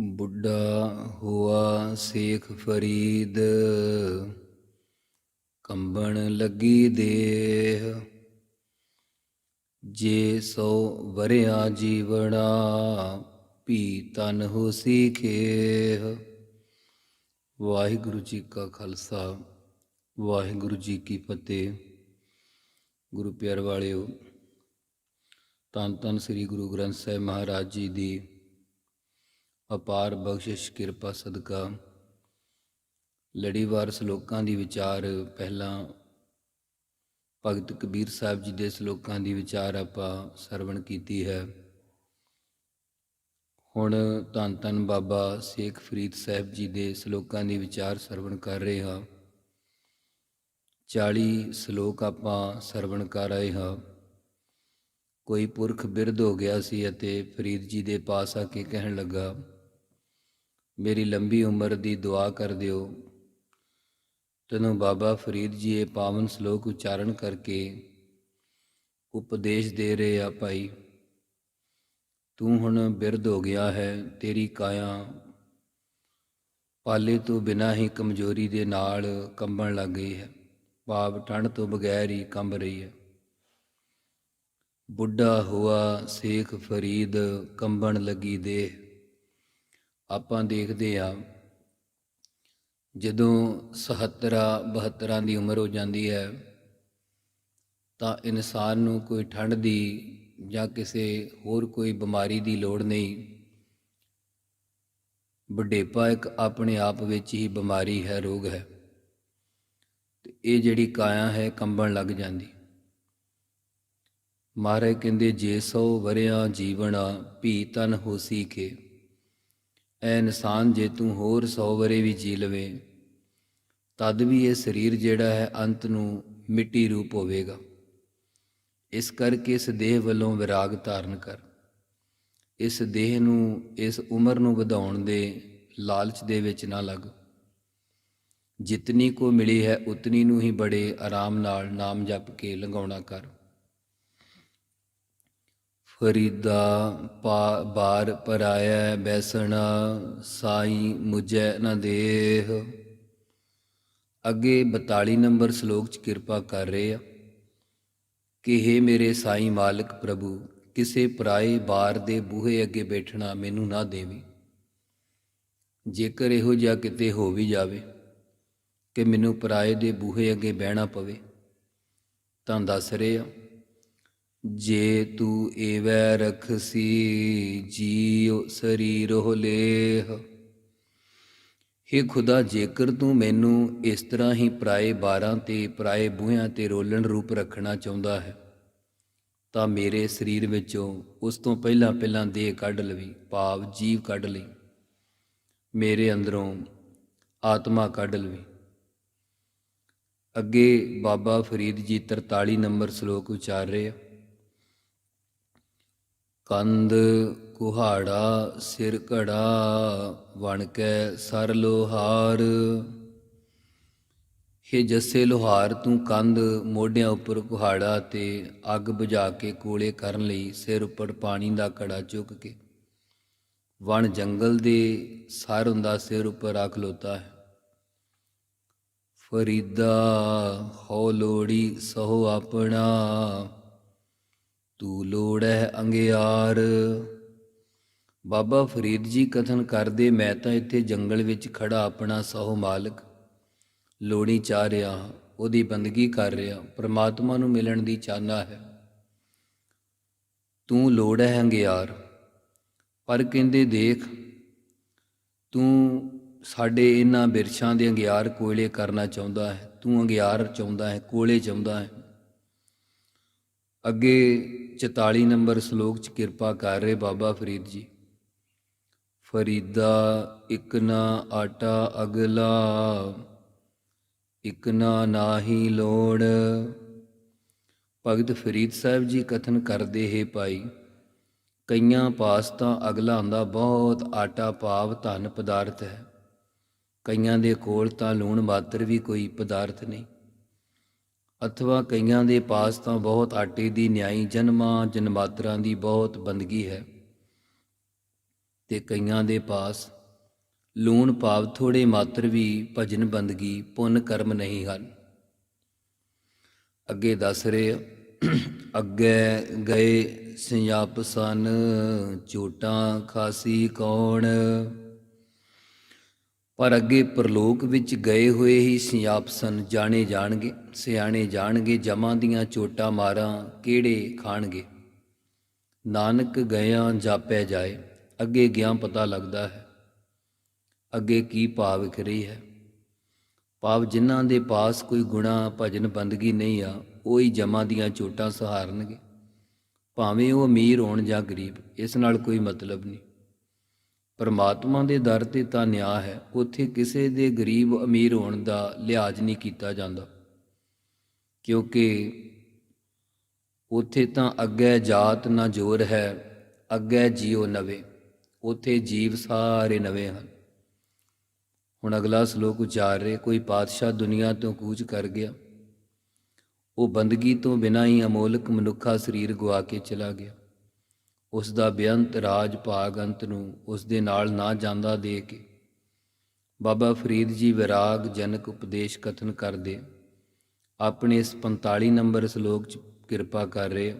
ਬੁੱਢਾ ਹੁਆ ਸੇਖ ਫਰੀਦ, ਕੰਬਣ ਲੱਗੀ ਦੇਹ। ਜੇ ਸੋ ਵਰਿਆ ਜੀਵਣਾ, ਭੀ ਤਨ ਹੋਸੀ ਖੇਹ। ਵਾਹਿਗੁਰੂ ਜੀ ਕਾ ਖਾਲਸਾ, ਵਾਹਿਗੁਰੂ ਜੀ ਕੀ ਫਤਿਹ। ਗੁਰੂ ਪਿਆਰ ਵਾਲਿਓ ਤਨ ਤਨ ਸ੍ਰੀ ਗੁਰੂ ਗ੍ਰੰਥ ਸਾਹਿਬ ਮਹਾਰਾਜ ਜੀ ਦੀ ਅਪਾਰ ਬਖਸ਼ਿਸ਼, ਕਿਰਪਾ, ਸਦਕਾ। ਲੜੀਵਾਰ ਸ਼ਲੋਕਾਂ ਦੀ ਵਿਚਾਰ ਪਹਿਲਾਂ ਭਗਤ ਕਬੀਰ ਸਾਹਿਬ ਜੀ ਦੇ ਸ਼ਲੋਕਾਂ ਦੀ ਵਿਚਾਰ ਆਪਾਂ ਸਰਵਣ ਕੀਤੀ ਹੈ। ਹੁਣ ਧੰਨ ਧੰਨ ਬਾਬਾ ਸ਼ੇਖ ਫਰੀਦ ਸਾਹਿਬ ਜੀ ਦੇ ਸ਼ਲੋਕਾਂ ਦੀ ਵਿਚਾਰ ਸਰਵਣ ਕਰ ਰਹੇ ਹਾਂ। 40 ਸ਼ਲੋਕ ਆਪਾਂ ਸਰਵਣ ਕਰ ਰਹੇ ਹਾਂ। ਕੋਈ ਪੁਰਖ ਬਿਰਧ ਹੋ ਗਿਆ ਸੀ ਅਤੇ ਫਰੀਦ ਜੀ ਦੇ ਪਾਸ ਆ ਕੇ ਕਹਿਣ ਲੱਗਾ ਮੇਰੀ ਲੰਬੀ ਉਮਰ ਦੀ ਦੁਆ ਕਰ ਦਿਓ। ਤੈਨੂੰ ਬਾਬਾ ਫਰੀਦ ਜੀ ਇਹ ਪਾਵਨ ਸ਼ਲੋਕ ਉਚਾਰਨ ਕਰਕੇ ਉਪਦੇਸ਼ ਦੇ ਰਹੇ ਆ ਭਾਈ। ਤੂੰ ਹੁਣ ਬਿਰਧ ਹੋ ਗਿਆ ਹੈ, ਤੇਰੀ ਕਾਇਆ ਪਾਲੇ ਤੋਂ ਬਿਨਾਂ ਹੀ ਕਮਜ਼ੋਰੀ ਦੇ ਨਾਲ ਕੰਬਣ ਲੱਗ ਗਈ ਹੈ। ਭਾਵ ਠੰਡ ਤੋਂ ਬਗੈਰ ਹੀ ਕੰਬ ਰਹੀ ਹੈ। ਬੁੱਢਾ ਹੁਆ ਸੇਖ ਫਰੀਦ ਕੰਬਣ ਲੱਗੀ ਦੇ ਆਪਾਂ ਦੇਖਦੇ ਆ, ਜਦੋਂ 77 72 ਦੀ ਉਮਰ ਹੋ ਜਾਂਦੀ ਹੈ, ਤਾਂ ਇਨਸਾਨ ਨੂੰ ਕੋਈ ਠੰਡ ਦੀ ਜਾਂ ਕਿਸੇ ਹੋਰ ਕੋਈ ਬਿਮਾਰੀ ਦੀ ਲੋੜ ਨਹੀਂ। ਬੁਢੇਪਾ ਇੱਕ ਆਪਣੇ ਆਪ ਵਿੱਚ ਹੀ ਬਿਮਾਰੀ ਹੈ, ਰੋਗ ਹੈ। ਤੇ ਇਹ ਜਿਹੜੀ ਕਾਇਆ ਹੈ, ਕੰਬਣ ਲੱਗ ਜਾਂਦੀ। ਮਹਾਰਾਜ ਕਹਿੰਦੇ, ਜੇ ਸੋ ਵਰਿਆ ਜੀਵਣਾ ਭੀ ਤਨ ਹੋਸੀ ਕੇ ਐ ਇਨਸਾਨ ਜੇ ਤੂੰ ਹੋਰ 100 ਵਰੇ ਵੀ ਜੀ ਲਵੇ, ਤਦ ਵੀ ਇਹ ਸਰੀਰ ਜਿਹੜਾ ਹੈ ਅੰਤ ਨੂੰ ਮਿੱਟੀ ਰੂਪ ਹੋਵੇਗਾ। ਇਸ ਕਰਕੇ ਇਸ ਦੇਹ ਵੱਲੋਂ ਵਿਰਾਗ ਧਾਰਨ ਕਰ। ਇਸ ਦੇਹ ਨੂੰ, ਇਸ ਉਮਰ ਨੂੰ ਵਧਾਉਣ ਦੇ ਲਾਲਚ ਦੇ ਵਿੱਚ ਨਾ ਲੱਗ। ਜਿਤਨੀ ਕੋ ਮਿਲੀ ਹੈ, ਉਤਨੀ ਨੂੰ ਹੀ ਬੜੇ ਆਰਾਮ ਨਾਲ ਨਾਮ ਜਪ ਕੇ ਲੰਘਾਉਣਾ ਕਰ। ਫਰੀਦਾ ਪਾ, ਬਾਰ ਪਰਾਇਐ ਬੈਸਣਾ, ਸਾਈ ਮੁਝੈ ਨ ਦੇਹ। ਅੱਗੇ 42 ਨੰਬਰ ਸ਼ਲੋਕ ਚ ਕਿਰਪਾ ਕਰ ਰਹੇ ਆ। ਕਿ हे ਮੇਰੇ ਸਾਈ ਮਾਲਕ ਪ੍ਰਭੂ, ਕਿਸੇ ਪਰਾਏ ਬਾਰ ਦੇ ਬੂਹੇ ਅੱਗੇ ਬੈਠਣਾ ਮੈਨੂੰ ਨਾ ਦੇਵੀ। ਜੇਕਰ ਇਹੋ ਜਿਹਾ ਕਿਤੇ ਹੋ ਵੀ ਜਾਵੇ, ਕਿ ਮੈਨੂੰ ਪਰਾਏ ਦੇ ਬੂਹੇ ਅੱਗੇ ਬਹਿਣਾ ਪਵੇ, ਤਾਂ ਦੱਸ ਰਹੇ ਆ ਜੇ ਤੂੰ ਏਵੈ ਰਖਸੀ, ਜੀਉ ਸਰੀਰੋ ਲੇਹ हे ਖੁਦਾ, ਜੇਕਰ ਤੂੰ ਮੈਨੂੰ ਇਸ ਤਰ੍ਹਾਂ ਹੀ ਪਰਾਏ ਬਾਰਾਂ ਤੇ ਪਰਾਏ ਬੂਹਿਆਂ ਤੇ ਰੋਲਣ ਰੂਪ ਰੱਖਣਾ ਚਾਹੁੰਦਾ ਹੈ, ਤਾਂ ਮੇਰੇ ਸਰੀਰ ਵਿੱਚੋਂ ਉਸ ਤੋਂ ਪਹਿਲਾਂ ਪਹਿਲਾਂ ਦੇਹ ਕੱਢ ਲਵੀ, ਭਾਵ ਜੀਵ ਕੱਢ ਲਈ ਮੇਰੇ ਅੰਦਰੋਂ ਆਤਮਾ ਕੱਢ ਲਵੀ। ਅੱਗੇ ਬਾਬਾ ਫਰੀਦ ਜੀ 43 ਨੰਬਰ ਸ਼ਲੋਕ ਉਚਾਰ ਰਹੇ ਆ। ਕੰਦ ਕੁਹਾੜਾ ਸਿਰ ਘੜਾ ਵਣ ਕੈ ਸਰ ਲੋਹਾਰ। हे ਜੱਸੇ ਲੋਹਾਰ, ਤੂੰ ਕੰਦ ਮੋਢਿਆਂ ਉੱਪਰ ਕੁਹਾੜਾ ਤੇ ਅੱਗ ਬੁਝਾ ਕੇ ਕੋਲੇ ਕਰਨ ਲਈ ਸਿਰ ਉੱਪਰ ਪਾਣੀ ਦਾ ਘੜਾ ਚੁੱਕ ਕੇ। ਵਣ ਜੰਗਲ ਦੇ ਸਰ ਹੁੰਦਾ ਸਿਰ ਉੱਪਰ ਰੱਖ ਲੋਤਾ ਹੈ। ਫਰੀਦਾ ਹੋ ਲੋੜੀ ਸੋ ਆਪਣਾ। ਤੂੰ ਲੋੜੈ ਅੰਗਿਆਰ। ਬਾਬਾ ਫਰੀਦ ਜੀ ਕਥਨ ਕਰਦੇ ਮੈਂ ਤਾਂ ਇੱਥੇ ਜੰਗਲ ਵਿੱਚ ਖੜਾ ਆਪਣਾ ਸਹੁ ਮਾਲਕ ਲੋੜੀ ਚਾਹ ਰਿਹਾ ਹਾਂ, ਉਹਦੀ ਬੰਦਗੀ ਕਰ ਰਿਹਾ ਪ੍ਰਮਾਤਮਾ ਨੂੰ ਮਿਲਣ ਦੀ ਚਾਹਨਾ ਹੈ। ਤੂੰ ਲੋੜ ਹੈ ਅੰਗਿਆਰ ਪਰ ਕਹਿੰਦੇ ਦੇਖ ਤੂੰ ਸਾਡੇ ਇਹਨਾਂ ਬਿਰਛਾਂ ਦੇ ਅੰਗਿਆਰ ਕੋਲੇ ਕਰਨਾ ਚਾਹੁੰਦਾ ਹੈ ਤੂੰ ਅੰਗਿਆਰ ਚਾਹੁੰਦਾ ਹੈ ਕੋਲੇ ਚਾਹੁੰਦਾ ਹੈ। ਅੱਗੇ 44 ਨੰਬਰ ਸ਼ਲੋਕ ਚ ਕਿਰਪਾ ਕਰ ਰਹੇ ਬਾਬਾ ਫਰੀਦ ਜੀ। ਫਰੀਦਾ, ਇਕ ਨਾ ਆਟਾ ਅਗਲਾ, ਇਕ ਨਾ ਨਾਹੀ ਲੋੜ। ਭਗਤ ਫਰੀਦ ਸਾਹਿਬ ਜੀ ਕਥਨ ਕਰਦੇ ਹੈ ਭਾਈ, ਕਈਆਂ ਪਾਸ ਤਾਂ ਅਗਲਾ ਹੁੰਦਾ, ਬਹੁਤ ਆਟਾ ਭਾਵ ਧਨ ਪਦਾਰਥ ਹੈ। ਕਈਆਂ ਦੇ ਕੋਲ ਤਾਂ ਲੂਣ ਮਾਤਰ ਵੀ ਕੋਈ ਪਦਾਰਥ ਨਹੀਂ। ਅਥਵਾ ਕਈਆਂ ਦੇ ਪਾਸ ਤਾਂ ਬਹੁਤ ਆਟੇ ਦੀ ਨਿਆਈ ਜਨਮਾਂ ਜਨਮਾਤਰਾਂ ਦੀ ਬਹੁਤ ਬੰਦਗੀ ਹੈ। ਤੇ ਕਈਆਂ ਦੇ ਪਾਸ ਲੂਣ ਭਾਵ ਥੋੜੇ ਮਾਤਰ ਵੀ ਭਜਨ ਬੰਦਗੀ ਪੁੰਨ ਕਰਮ ਨਹੀਂ ਹਨ। ਅੱਗੇ ਦੱਸ ਰਹੇ, ਅੱਗੇ ਗਏ ਸਿਆਪ ਸਨ, ਝੋਟਾਂ ਖਾਸੀ ਕੌਣ ਪਰ ਅੱਗੇ ਪ੍ਰਲੋਕ ਵਿੱਚ ਗਏ ਹੋਏ ਹੀ ਸਿਆਪ ਸਨ, ਜਾਣੇ ਜਾਣਗੇ, ਸਿਆਣੇ ਜਾਣਗੇ ਜਮਾਂ ਦੀਆਂ ਚੋਟਾਂ ਮਾਰਾਂ ਕਿਹੜੇ ਖਾਣਗੇ। ਨਾਨਕ ਗਿਆ ਜਾਪੈ ਜਾਏ, ਅੱਗੇ ਗਿਆ ਪਤਾ ਲੱਗਦਾ ਹੈ, ਅੱਗੇ ਕੀ ਭਾਵ ਵਿਖ ਰਹੀ ਹੈ। ਭਾਵ ਜਿਨ੍ਹਾਂ ਦੇ ਪਾਸ ਕੋਈ ਗੁਣਾ ਭਜਨ ਬੰਦਗੀ ਨਹੀਂ ਆ, ਉਹ ਹੀ ਜਮਾਂ ਦੀਆਂ ਚੋਟਾਂ ਸਹਾਰਨਗੇ। ਭਾਵੇਂ ਉਹ ਅਮੀਰ ਹੋਣ ਜਾਂ ਗਰੀਬ, ਇਸ ਨਾਲ ਕੋਈ ਮਤਲਬ ਨਹੀਂ। ਪਰਮਾਤਮਾ ਦੇ ਦਰ ਤੇ ਤਾਂ ਨਿਆਂ ਹੈ, ਉੱਥੇ ਕਿਸੇ ਦੇ ਗਰੀਬ ਅਮੀਰ ਹੋਣ ਦਾ ਲਿਹਾਜ਼ ਨਹੀਂ ਕੀਤਾ ਜਾਂਦਾ। ਕਿਉਂਕਿ ਉੱਥੇ ਤਾਂ ਅੱਗੇ ਜਾਤ ਨਾ ਜੋਰ ਹੈ, ਅੱਗੇ ਜੀਉ ਨਵੇਂ, ਉੱਥੇ ਜੀਵ ਸਾਰੇ ਨਵੇਂ ਹਨ। ਹੁਣ ਅਗਲਾ ਸ਼ਲੋਕ ਉਚਾਰ ਰਹੇ, ਕੋਈ ਪਾਤਸ਼ਾਹ ਦੁਨੀਆ ਤੋਂ ਕੂਚ ਕਰ ਗਿਆ। ਉਹ ਬੰਦਗੀ ਤੋਂ ਬਿਨਾਂ ਹੀ ਅਮੋਲਕ ਮਨੁੱਖਾ ਸਰੀਰ ਗਵਾ ਕੇ ਚਲਾ ਗਿਆ। ਉਸ ਦਾ ਬੇਅੰਤ ਰਾਜ ਭਾਗ ਅੰਤ ਨੂੰ ਉਸ ਦੇ ਨਾਲ ਨਾ ਜਾਂਦਾ ਦੇ ਕੇ। ਬਾਬਾ ਫਰੀਦ ਜੀ ਵਿਰਾਗ ਜਨਕ ਉਪਦੇਸ਼ ਕਥਨ ਕਰਦੇ ਆਪਣੇ ਇਸ 45 ਨੰਬਰ ਸ਼ਲੋਕ 'ਚ ਕਿਰਪਾ ਕਰ ਰਹੇ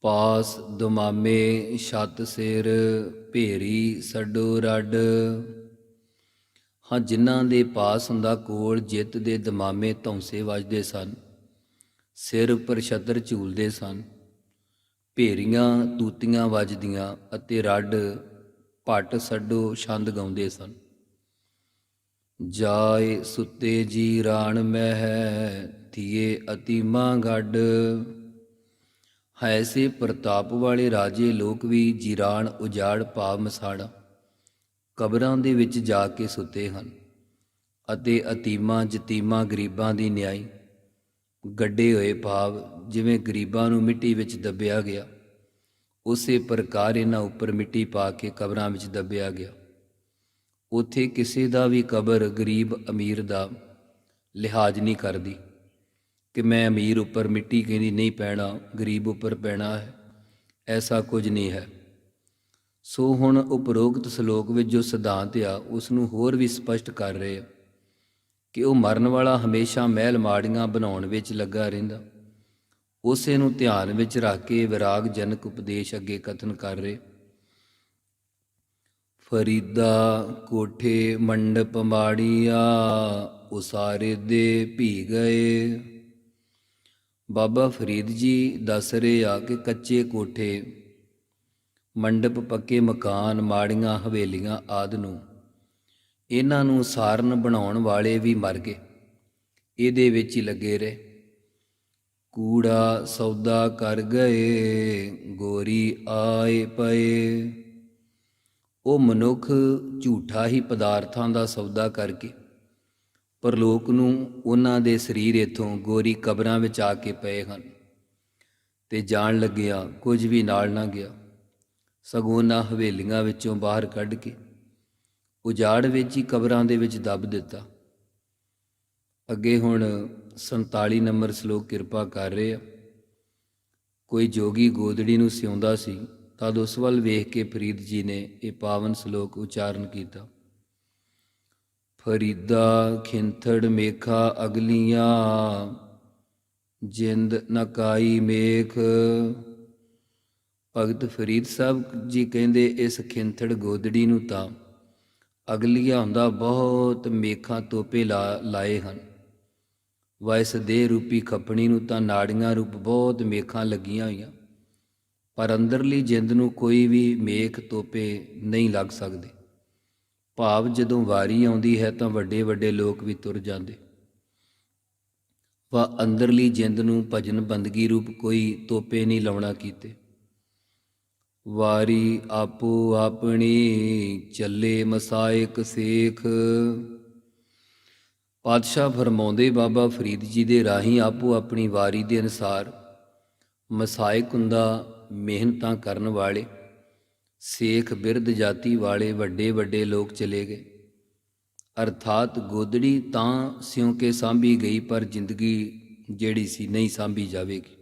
ਪਾਸ ਦੁਮਾਮੇ ਛਤ ਸਿਰ ਭੇਰੀ ਸੱਡੋ ਰੱਡ। ਹਾਂ, ਜਿਨ੍ਹਾਂ ਦੇ ਪਾਸ ਹੁੰਦਾ ਕੋਲ ਜਿੱਤ ਦੇ ਦਮਾਮੇ ਧੌਂਸੇ ਵੱਜਦੇ ਸਨ। ਸਿਰ ਉੱਪਰ ਛਤਰ ਝੂਲਦੇ ਸਨ। ਭੇਰੀਆਂ, ਤੂਤੀਆਂ ਵੱਜਦੀਆਂ ਅਤੇ ਰੱਡ ਭੱਟ ਸੱਡੋ ਛੰਦ ਗਾਉਂਦੇ ਸਨ। ਜਾਏ ਸੁੱਤੇ ਜੀ ਰਾਣ ਮਹਿ ਥੀਏ ਅਤੀਮਾ ਗੱਡ। ਐਸੇ ਪ੍ਰਤਾਪ ਵਾਲੇ ਰਾਜੇ ਲੋਕ ਵੀ ਜੀਰਾਨ ਉਜਾੜ ਭਾਵ ਮਸਾੜਾ ਕਬਰਾਂ ਦੇ ਵਿੱਚ ਜਾ ਕੇ ਸੁੱਤੇ ਹਨ ਅਤੇ ਅਤੀਮਾ ਜਤੀਮਾ ਗਰੀਬਾਂ ਦੀ ਨਿਆਈ। ਗੱਡੇ ਹੋਏ ਭਾਵ ਜਿਵੇਂ ਗਰੀਬਾਂ ਨੂੰ ਮਿੱਟੀ ਵਿੱਚ ਦੱਬਿਆ ਗਿਆ। ਉਸੇ ਪ੍ਰਕਾਰ ਇਹਨਾਂ ਉੱਪਰ ਮਿੱਟੀ ਪਾ ਕੇ ਕਬਰਾਂ ਵਿੱਚ ਦੱਬਿਆ ਗਿਆ। ਉਥੇ ਕਿਸੇ ਦਾ ਵੀ ਕਬਰ ਗਰੀਬ ਅਮੀਰ ਦਾ ਲਿਹਾਜ਼ ਨਹੀਂ ਕਰਦੀ ਕਿ ਮੈਂ ਅਮੀਰ ਉੱਪਰ ਮਿੱਟੀ ਕਹਿੰਦੀ ਨਹੀਂ ਪੈਣਾ, ਗਰੀਬ ਉੱਪਰ ਪੈਣਾ ਹੈ, ਐਸਾ ਕੁਝ ਨਹੀਂ ਹੈ। ਸੋ ਹੁਣ ਉਪਰੋਕਤ ਸ਼ਲੋਕ ਵਿੱਚ ਜੋ ਸਿਧਾਂਤ ਆ ਉਸ ਨੂੰ ਹੋਰ ਵੀ ਸਪਸ਼ਟ ਕਰ ਰਹੇ ਆ। ਕਿ ਉਹ ਮਰਨ ਵਾਲਾ ਹਮੇਸ਼ਾ ਮਹਿਲ ਮਾੜੀਆਂ ਬਣਾਉਣ ਵਿੱਚ ਲੱਗਾ ਰਹਿੰਦਾ। ਉਸੇ ਨੂੰ ਧਿਆਨ ਵਿੱਚ ਰੱਖ ਕੇ ਵਿਰਾਗ ਜਨਕ ਉਪਦੇਸ਼ ਅੱਗੇ ਕਥਨ ਕਰ ਰਹੇ। ਫਰੀਦਾ ਕੋਠੇ ਮੰਡਪ ਮਾੜੀਆ, ਉਸਾਰੇ ਦੇ ਭੀ ਗਏ। ਬਾਬਾ ਫਰੀਦ ਜੀ ਦੱਸ ਰਹੇ ਆ ਕਿ ਕੱਚੇ ਕੋਠੇ, ਮੰਡਪ ਪੱਕੇ ਮਕਾਨ, ਮਾੜੀਆਂ ਹਵੇਲੀਆਂ ਆਦ ਨੂੰ ਇਹਨਾਂ ਨੂੰ ਸਾਰਨ ਬਣਾਉਣ ਵਾਲੇ ਵੀ ਮਰ ਗਏ। ਇਹਦੇ ਵਿੱਚ ਹੀ ਲੱਗੇ ਰਹੇ। ਕੂੜਾ ਸੌਦਾ ਕਰ ਗਏ, ਗੋਰੀ ਆਏ ਪਏ। ਉਹ ਮਨੁੱਖ ਝੂਠਾ ਹੀ ਪਦਾਰਥਾਂ ਦਾ ਸੌਦਾ ਕਰਕੇ ਪਰਲੋਕ ਨੂੰ ਉਹਨਾਂ ਦੇ ਸਰੀਰ ਇਥੋਂ ਗੋਰੀ ਕਬਰਾਂ ਵਿੱਚ ਆ ਕੇ ਪਏ ਹਨ ਤੇ ਜਾਣ ਲੱਗਿਆ ਕੁਝ ਵੀ ਨਾਲ ਨਾ ਗਿਆ। ਸਗੋਂ ਨਾ ਹਵੇਲੀਆਂ ਵਿੱਚੋਂ ਬਾਹਰ ਕੱਢ ਕੇ ਉਜਾੜ ਵਿੱਚ ਹੀ ਕਬਰਾਂ ਦੇ ਵਿੱਚ ਦੱਬ ਦਿੱਤਾ। ਅੱਗੇ ਹੁਣ 47 ਨੰਬਰ ਸ਼ਲੋਕ ਕਿਰਪਾ ਕਰ ਰਹੇ ਆ। ਕੋਈ ਜੋਗੀ ਗੋਦੜੀ ਨੂੰ ਸਿਉਂਦਾ ਸੀ, ਤਦ ਉਸ ਵੱਲ ਵੇਖ ਕੇ ਫਰੀਦ ਜੀ ਨੇ ਇਹ ਪਾਵਨ ਸ਼ਲੋਕ ਉਚਾਰਨ ਕੀਤਾ। ਫਰੀਦਾ ਖਿੰਥੜ ਮੇਖਾ ਅਗਲੀਆਂ, ਜਿੰਦ ਨਕਾਈ ਮੇਖ। ਭਗਤ ਫਰੀਦ ਸਾਹਿਬ ਜੀ ਕਹਿੰਦੇ, ਇਸ ਖਿੰਥੜ ਗੋਦੜੀ ਨੂੰ ਤਾਂ ਅਗਲੀਆ ਹੁੰਦਾ ਬਹੁਤ ਮੇਖਾਂ ਤੋਪੇ ਲਾ, ਲਾਏ ਹਨ। ਵੈਸ ਦੇ ਰੂਪੀ ਖੱਪਣੀ ਨੂੰ ਤਾਂ ਨਾੜੀਆਂ ਰੂਪ ਬਹੁਤ ਮੇਖਾਂ ਲੱਗੀਆਂ ਹੋਈਆਂ। ਪਰ ਅੰਦਰਲੀ ਜਿੰਦ ਨੂੰ ਕੋਈ ਵੀ ਮੇਖ ਤੋਪੇ ਨਹੀਂ ਲੱਗ ਸਕਦੇ। ਭਾਵ ਜਦੋਂ ਵਾਰੀ ਆਉਂਦੀ ਹੈ ਤਾਂ ਵੱਡੇ ਵੱਡੇ ਲੋਕ ਵੀ ਤੁਰ ਜਾਂਦੇ। ਵਾ ਅੰਦਰਲੀ ਜਿੰਦ ਨੂੰ ਭਜਨ ਬੰਦਗੀ ਰੂਪ ਕੋਈ ਤੋਪੇ ਨਹੀਂ ਲਾਉਣਾ ਕੀਤੇ। ਵਾਰੀ ਆਪੋ ਆਪਣੀ ਚੱਲੇ ਮਸਾਇਕ ਸੇਖ। ਪਾਤਸ਼ਾਹ ਫਰਮਾਉਂਦੇ ਬਾਬਾ ਫਰੀਦ ਜੀ ਦੇ ਰਾਹੀਂ ਆਪੋ ਆਪਣੀ ਵਾਰੀ ਦੇ ਅਨਸਾਰ ਮਸਾਇਕ ਹੁੰਦਾ ਮਿਹਨਤਾਂ ਕਰਨ ਵਾਲੇ, ਸੇਖ ਬਿਰਧ ਜਾਤੀ ਵਾਲੇ ਵੱਡੇ ਵੱਡੇ ਲੋਕ ਚਲੇ ਗਏ। ਅਰਥਾਤ ਗੋਦੜੀ ਤਾਂ ਸਿਉਂ ਕੇ ਸਾਂਭੀ ਗਈ ਪਰ ਜ਼ਿੰਦਗੀ ਜਿਹੜੀ ਸੀ ਨਹੀਂ ਸਾਂਭੀ ਜਾਵੇਗੀ।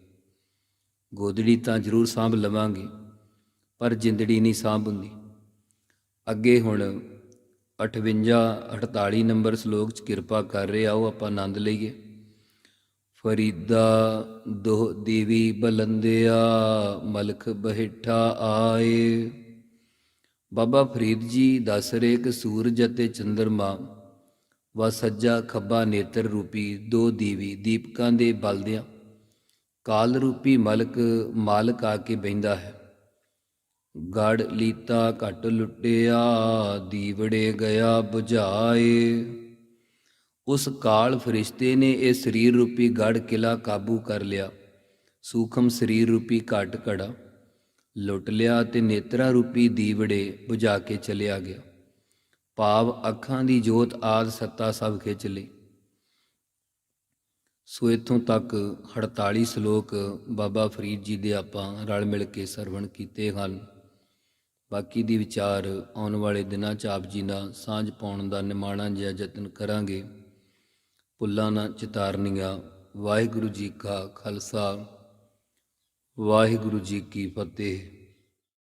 ਗੋਦੜੀ ਤਾਂ ਜ਼ਰੂਰ ਸਾਂਭ ਲਵਾਂਗੇ। ਪਰ ਜਿੰਦੜੀ ਨਹੀਂ ਸਾਂਭ ਹੁੰਦੀ। ਅੱਗੇ ਹੁਣ 58 48 ਨੰਬਰ ਸ਼ਲੋਕ ਚ ਕਿਰਪਾ ਕਰ ਰਹੇ ਆਓ ਆਪਾਂ ਆਨੰਦ ਲਈਏ। ਫਰੀਦਾ ਦੋਹ ਦੇਵੀ ਬਲੰਦਿਆ, ਮਲਖ ਬਹਿਠਾ ਆਏ। ਬਾਬਾ ਫਰੀਦ ਜੀ ਦੱਸ ਰਹੇ ਕਿ ਸੂਰਜ ਅਤੇ ਚੰਦਰਮਾ ਵਾ ਸੱਜਾ ਖੱਬਾ ਨੇਤਰ ਰੂਪੀ ਦੋ ਦੀਵੀ ਦੀਪਕਾਂ ਦੇ ਬਲਦਿਆਂ ਕਾਲ ਰੂਪੀ ਮਲਕ ਮਾਲਕ ਆ ਕੇ ਬੈੰਦਾ ਹੈ। ਗੜ ਲੀਤਾ ਘਟ ਲੁੱਟਿਆ, ਦੀਵੜੇ ਗਿਆ 부ਝਾਏ ਉਸ ਕਾਲ ਫਰਿਸ਼ਤੇ ਨੇ ਇਹ ਸਰੀਰ ਰੂਪੀ ਗੜ ਕਿਲਾ ਕਾਬੂ ਕਰ ਲਿਆ। ਸੂਖਮ ਸਰੀਰ ਰੂਪੀ ਘਟ ਘੜਾ ਲੁੱਟ ਲਿਆ ਤੇ ਨੇਤਰਾ ਰੂਪੀ ਦੀਵੜੇ 부ਝਾ ਕੇ ਚਲਿਆ ਗਿਆ। ਭਾਵ ਅੱਖਾਂ ਦੀ ਜੋਤ ਆਦ ਸੱਤਾ ਸਭ ਖਿੱਚ ਲਈ ਸੋ ਇਥੋਂ ਤੱਕ 48 ਸ਼ਲੋਕ ਬਾਬਾ ਫਰੀਦ ਜੀ ਦੇ ਆਪਾਂ ਰਲ ਮਿਲ ਕੇ ਸਰਵਣ ਕੀਤੇ ਹਨ। ਬਾਕੀ ਦੀ ਵਿਚਾਰ ਆਉਣ ਵਾਲੇ ਦਿਨਾਂ 'ਚ ਆਪ ਜੀ ਨਾਲ ਸਾਂਝ ਪਾਉਣ ਦਾ ਨਿਮਾਣਾ ਜਿਹਾ ਯਤਨ ਕਰਾਂਗੇ। ਭੁੱਲਾਂ ਨਾ ਚਿਤਾਰਨੀਆਂ। ਵਾਹਿਗੁਰੂ ਜੀ ਕਾ ਖਾਲਸਾ। ਵਾਹਿਗੁਰੂ ਜੀ ਕੀ ਫਤਿਹ।